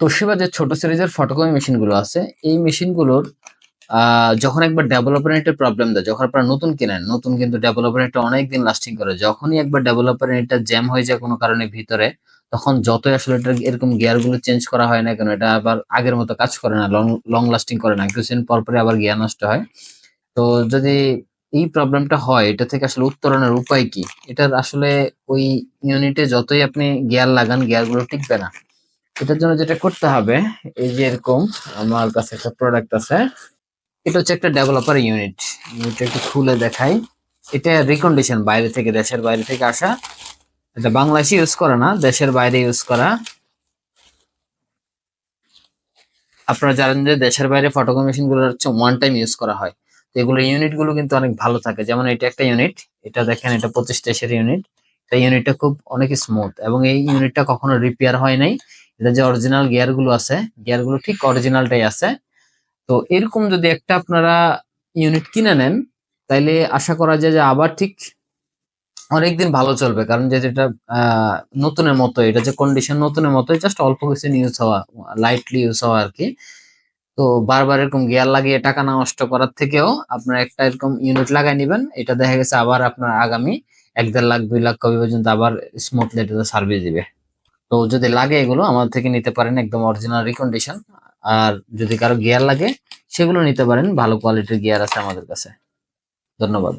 Toshiba যে ছোট সিরিজের ফটোকপি মেশিনগুলো আছে, এই মেশিনগুলোর যখন একবার ডেভেলপার নেটের প্রবলেম দেয়, যখন আপনারা নতুন কেনেন, নতুন কিন্তু ডেভেলপার নেটটা অনেক দিন লাস্টিং করে, যখনই একবার ডেভেলপার নেটটা জ্যাম হয়ে যায় কোনো কারণে ভিতরে, তখন যতই আসলে এটা এরকম গিয়ারগুলো চেঞ্জ করা হয় না কেন, এটা আবার আগের মতো কাজ করে না লং লং লাস্টিং করে না কিছুদিন পর পরে আবার গিয়ার নষ্ট হয়। তো যদি এই প্রবলেমটা হয়, এটা থেকে আসলে উত্তরণের উপায় কি? এটার আসলে ওই ইউনিটে যতই আপনি গিয়ার লাগান গিয়ারগুলো টিকবে না। এটার জন্য যেটা করতে হবে, এই যে এরকম আমার কাছে একটা প্রোডাক্ট আছে, এটা হচ্ছে একটা ডেভেলপার ইউনিট ইউনিটটা একটু খুলে দেখাই। এটা রিকন্ডিশন বাইরে থেকে, দেশের বাইরে থেকে আসা। এটা বাংলাদেশে ইউজ করে না, দেশের বাইরে ইউজ করা। আপনারা জানেন যে দেশের বাইরে ফটোকপি মেশিনগুলো হচ্ছে ওয়ান টাইম ইউজ করা হয়। তো এগুলো ইউনিটগুলো কিন্তু অনেক ভালো থাকে। যেমন এটা একটা ইউনিট এটা দেখেন, এটা পঁচিশ দেশের ইউনিট এই ইউনিটটা খুব অনেক স্মুথ এবং এই ইউনিটটা কখনো রিপেয়ার হয় নাই। এটা যে অরিজিনাল গিয়ারগুলো আছে গিয়ারগুলো ঠিক অরিজিনালটাই আছে। তো এরকম যদি একটা আপনারা ইউনিট কিনে নেন, তাইলে আশা করা যায় যে আবার ঠিক অনেকদিন ভালো চলবে। কারণ যে যেটা নতুনের মতো, এটা যে কন্ডিশন নতুনের মতো জাস্ট অল্প কিছু ইউজ হওয়া লাইটলি ইউজ হওয়া আর কি তো বারবার এরকম গিয়ার লাগিয়ে টাকা না নষ্ট করার থেকেও আপনারা একটা এরকম ইউনিট লাগাই নেবেন। এটা দেখা গেছে আবার আপনার আগামী এক দেড় লাখ, দুই লাখ কবি পর্যন্ত আবার স্মুথলি এটা সার্ভিস দিবে। তো যদি লাগে এগুলো, আমাদের থেকে নিতে পারেন একদম অরিজিনাল রিকন্ডিশন আর যদি কারও গিয়ার লাগে, সেগুলো নিতে পারেন, ভালো কোয়ালিটির গিয়ার আছে আমাদের কাছে। ধন্যবাদ।